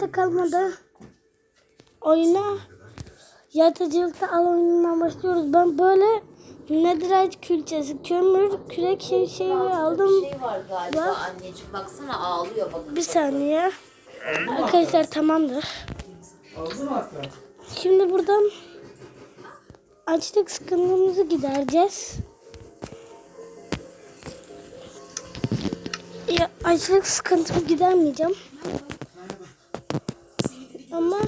Da kalmadı. Oyuna yaratıcılıkta al oyunundan başlıyoruz. Ben böyle netherite külçesi, kömür, kürek şey, şey aldım. Bir şey var galiba Var. anneciğim. Baksana ağlıyor bak. Bir saniye. Arkadaşlar tamamdır. Şimdi buradan açlık sıkıntımızı gidereceğiz. Ya açlık sıkıntımı gidermeyeceğim. Ama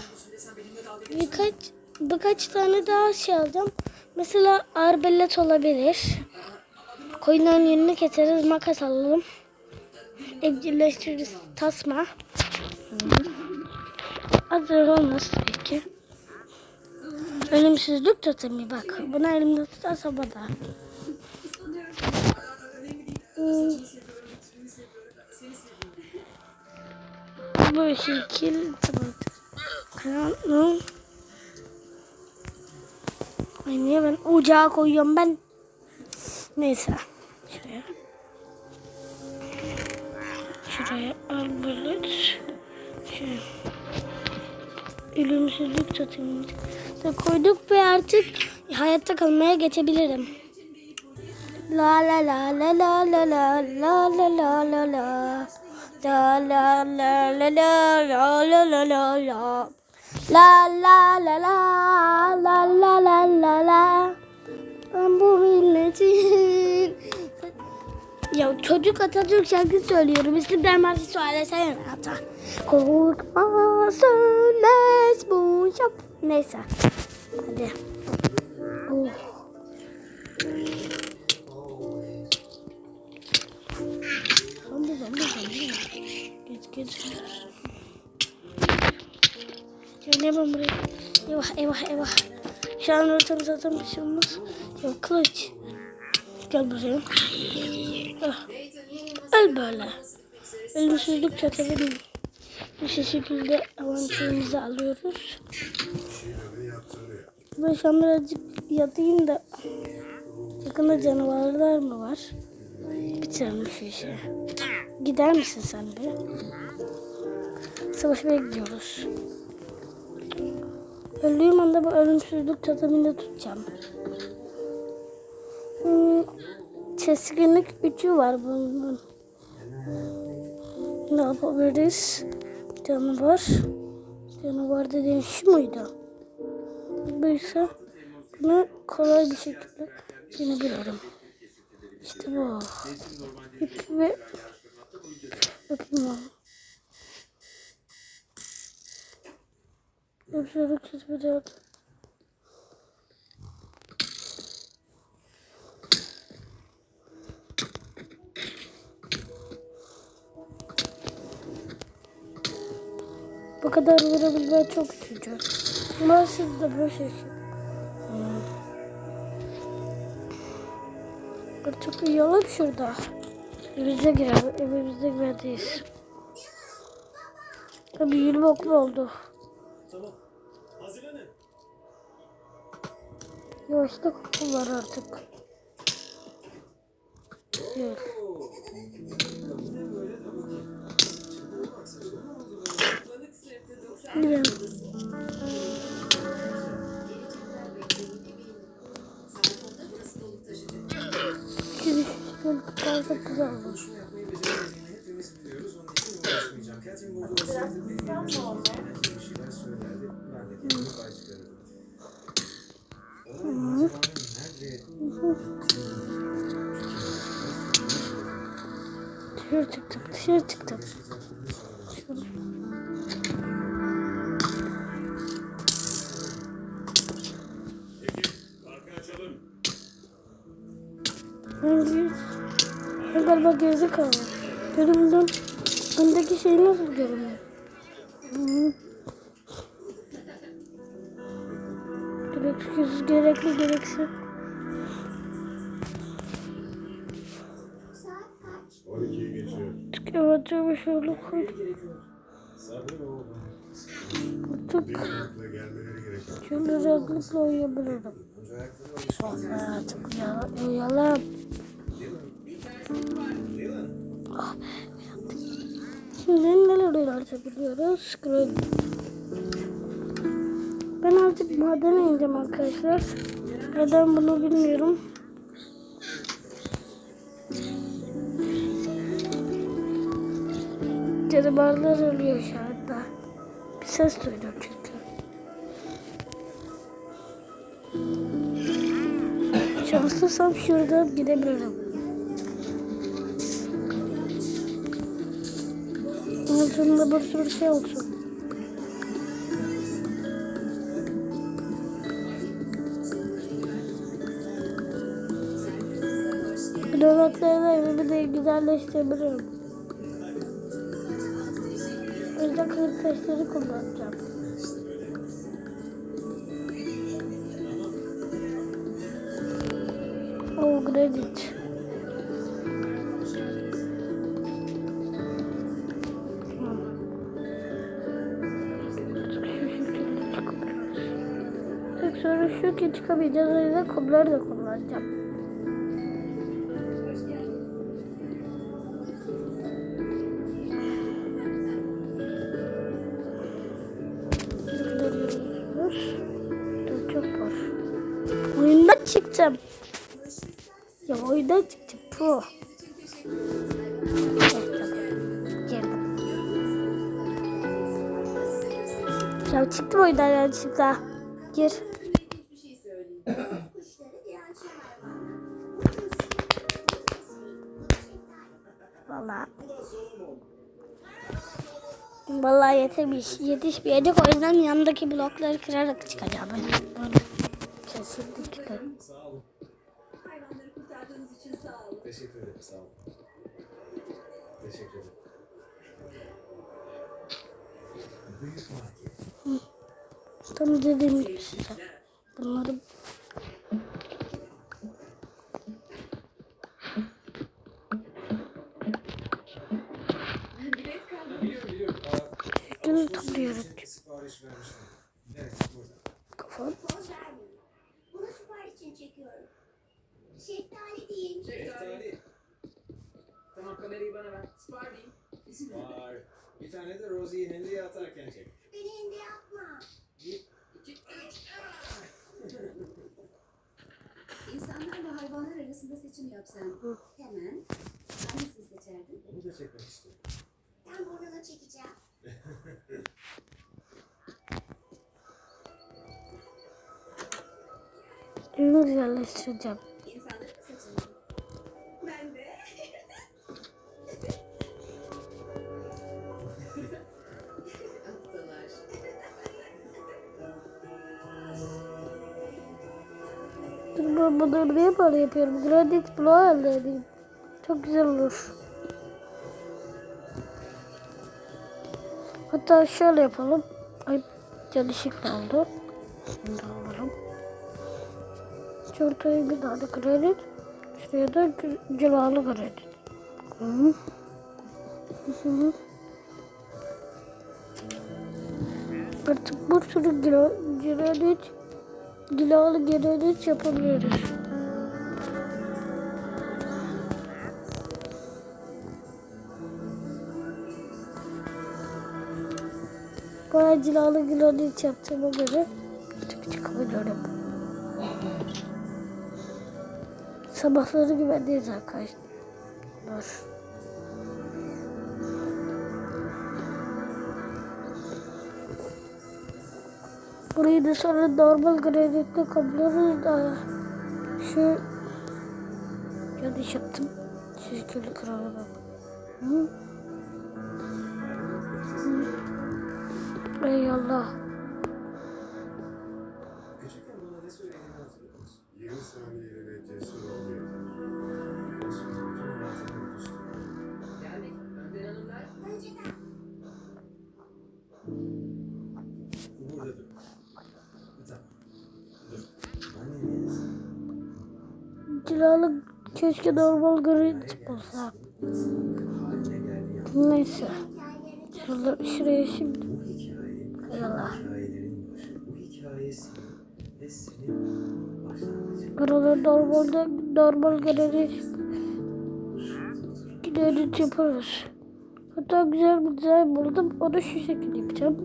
birkaç birkaç tane daha şey alacağım. Mesela arbelet olabilir. Koyunların yönünü keseriz, makas alalım. Evcilleştiririz tasma. Hazır olmaz tabii ki. Ölümsüzlük totemi bak. Bunu elimde tutarsa bana. Bu şekil. Karanlık. Ay niye ben ocağa koyuyorum ben? Neyse. Şuraya. Şuraya al böyle. Şöyle. Ölümsüzlük totemimizi de koyduk ve artık hayatta kalmaya geçebilirim. La la la la la la la la la la la la La la la la la la la la la la La la la la la la la la Ben bu milletin ya çocuk Atatürk şarkı söylüyorum. İstiklal Marşı söylesene ata. Korkma sönmez bu şap. Neyse. Hadi. Ben buraya? Eyvah eyvah eyvah. Şu an ortam zaten bir şey olmaz. Ya kılıç. Gel buraya. Ah. Öl böyle. Ölümsüzlük çökelim. Bu şekilde avantajımızı alıyoruz. Ben şu an birazcık yatayım da yakında canavarlar mı var? Bitirelim şu işi. Gider misin sen bir? Savaşmaya gidiyoruz. Öldüğüm anda bu ölümsüzlük totemini tutacağım. Hmm, keskinlik 3'ü var bunun. Ne yapabiliriz? Canavar. Canavar dediğin şu muydu? Buysa bunu kolay bir şekilde yenebilirim. İşte bu. İp ve Öpüyorum kötü bir yerde. Bu kadar vurabilmeyi çok üzücü. Bunlar siz de böyle şey. Hmm. Artık uyuyalım şurada. Evimize girelim. Evimize girmeliyiz. Tabii 20 okul oldu. Tamam. Hazırlanın. Yavaşta koku var artık. Gel. Gidelim. Şimdi böyle fazla güzel olur. Biraz kıskan mı oldu? Dışarı çıktım, dışarı çıktım. Ben galiba gerizekalı. Gözümden öndeki şey nasıl görünüyor? Evet, şöyle koy. Artık şöyle rahatlıkla uyuyabilirim. Vallahi artık uya- uyuyalım. Şimdi neler üretebiliyoruz? Scroll. Ben artık madene ineceğim arkadaşlar. Neden bunu bilmiyorum. Canavarlar ölüyor şu anda. Bir ses duydum çünkü. Şanslısam şuradan gidebilirim. Altında bir sürü şey olsun. Donatlarla evimi de güzelleştirebilirim. Yüzden kırık taşları kullanacağım. Oh, granit. Tek sorun şu ki çıkamayacağız o yüzden kumları da kullanacağım. Puh. Girdim. Ya çıktım oyundan yanlışlıkla. Gir. Vallahi. Vallahi yetmiş, yetişmeyecek. O yüzden yanındaki blokları kırarak çıkacağım. Böyle. Kesinlikle. Teşekkür ederim. Sağ olun. Teşekkür ederim. Büyük market. Tam dediğim gibi size. Bunları. Sipariş vermiştim. Evet burada. Kafam. Bunu sipariş için çekiyorum. Değil. Şeftali. Tamam kamerayı bana ver. Spar değil. Var. Bir tane de Rosie'yi Henry'e atarken çek. Beni hindi yapma. Bir, iki, üç. İnsanlarla hayvanlar arasında seçim yapsan hemen hangisini seçerdin? Onu da çekmek istiyorum. Ben burnunu çekeceğim. Ürünü yerleştireceğim. Ben bunları niye böyle yapıyorum? Granit bloğu elde edeyim. Çok güzel olur. Hatta şöyle yapalım. Ay can ışıklı oldu. Bunu da alalım. Şu ortaya bir tane granit. Şuraya da cilalı granit. Hı. Hı hı. Artık bir sürü gra- granit Cilalı granit yapabiliriz. Bana cilalı granit yaptığıma göre çık çıkabiliyorum. Sabahları güvendeyiz arkadaşlar. Burayı da sonra normal granitle kaplıyoruz da şu yanlış yaptım. Şirkeli kralı bak. Hı? Anne neresi? Cilalı keşke normal granit olsa. Neyse. Şuraya şimdi. Bu hikaye, Ey Allah. hikayelerin başı. Bu hikaye senin ve senin başlangıcın. Buraları normalde normal granit granit yaparız. Hatta güzel bir dizayn buldum. O da şu şekilde yapacağım.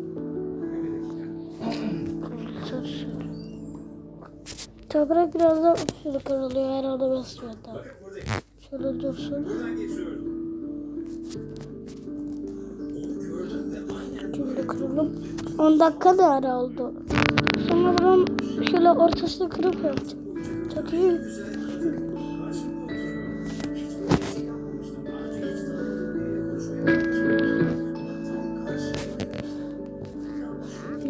Toprak biraz daha uçsuz kırılıyor herhalde basmıyor da. Şöyle dursun. Şimdi kıralım. 10 dakika da ara oldu. Sonra bunun şöyle ortasını kırıp yapacağım. Çok iyi.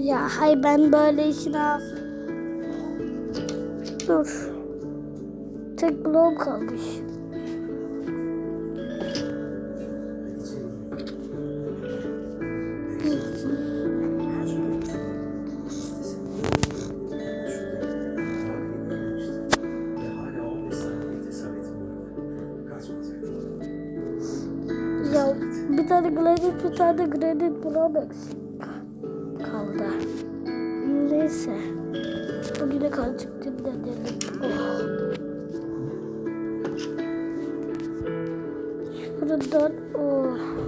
Ya hay ben böyle işine... Dur. Tek bloğum kalmış. Bir tane granit bloğum eksik kaldı. Neyse. Bugüne azıcık dinlenelim. Oh. Şuradan oh.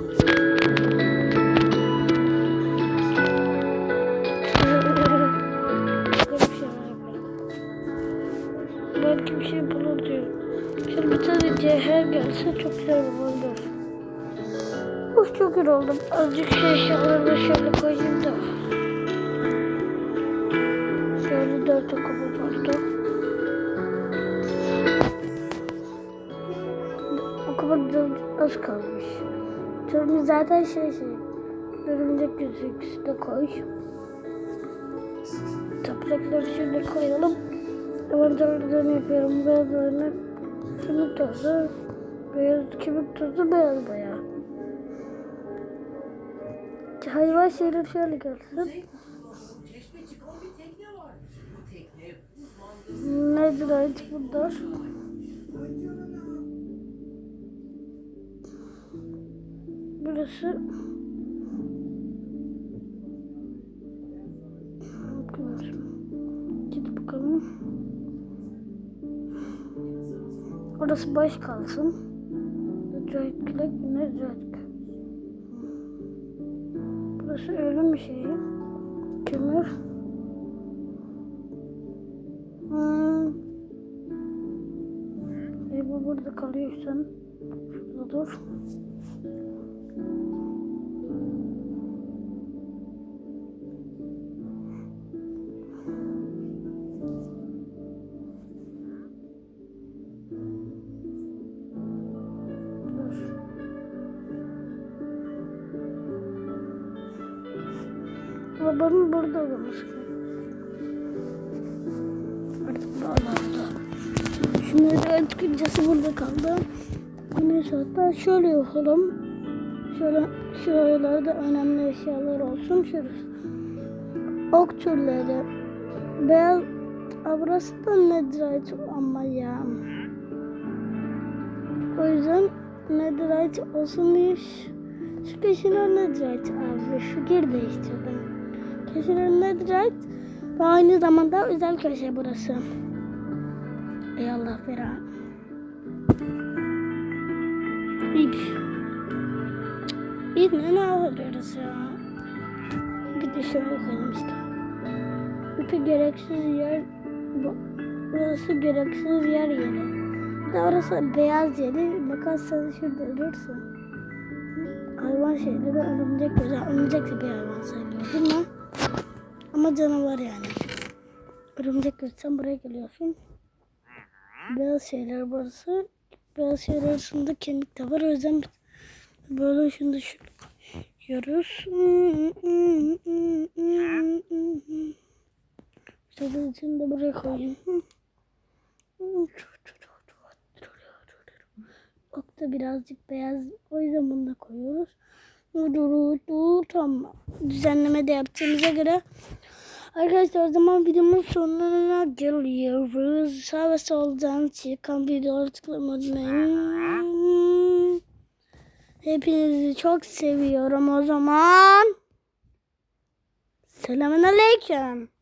Azıcık şey eşyalarını şöyle koyayım da. Şöyle dört okumuz oldu. Okumak da az kalmış. Çünkü zaten şey şey. Örümcek yüzüğü de koy. Toprakları şöyle koyalım. Hemen dördünü yapıyorum. Beyaz örnek. Kemik tozu. Beyaz kemik tozu beyaz boya. Hayvan şeyler şöyle gelsin. Nedir ait bunlar? Burası Git bakalım. Orası boş kalsın. Necahit Külek, Necahit Külek. Ölüm şeyi. Kömür. Hmm. E bu burada kalıyorsun. Şurada. Dur. Babamın burada olması Artık bağlandı. Şimdi evet güncesi burada kaldı. Neyse hatta şöyle yapalım. Şöyle şuralarda önemli eşyalar olsun. Şurası. Ok türleri. Beyaz Aa, burası da netherite ama ya. O yüzden netherite olsun diye şu- şu köşeler netherite abi. Fikir değiştirdim. Köşeler netherite ve aynı zamanda özel köşe burası. Ey Allah vera. İp. İp ne alıyoruz ya? Bir de şöyle koyalım işte. İpi gereksiz yer. bu- Burası gereksiz yer yeri. Bir de orası beyaz yeri. Bakarsan şurada olursa. Hayvan şeyleri örümcek güzel. Örümcek de bir hayvan sayılıyor değil mi? Ama canavar yani. Örümcek görsen buraya geliyorsun. Beyaz şeyler burası. Beyaz şeyler arasında kemik de var. O yüzden böyle şunu şöyle koyuyoruz. Şöyle içini de buraya koyayım. Ok da birazcık beyaz. O yüzden bunu da koyuyoruz. Tamam. Düzenleme de yaptığımıza göre Arkadaşlar o zaman videomun sonuna geliyoruz. Sağ ve soldan çıkan videoları tıklamayı. Hepinizi çok seviyorum o zaman. Selamun Aleyküm.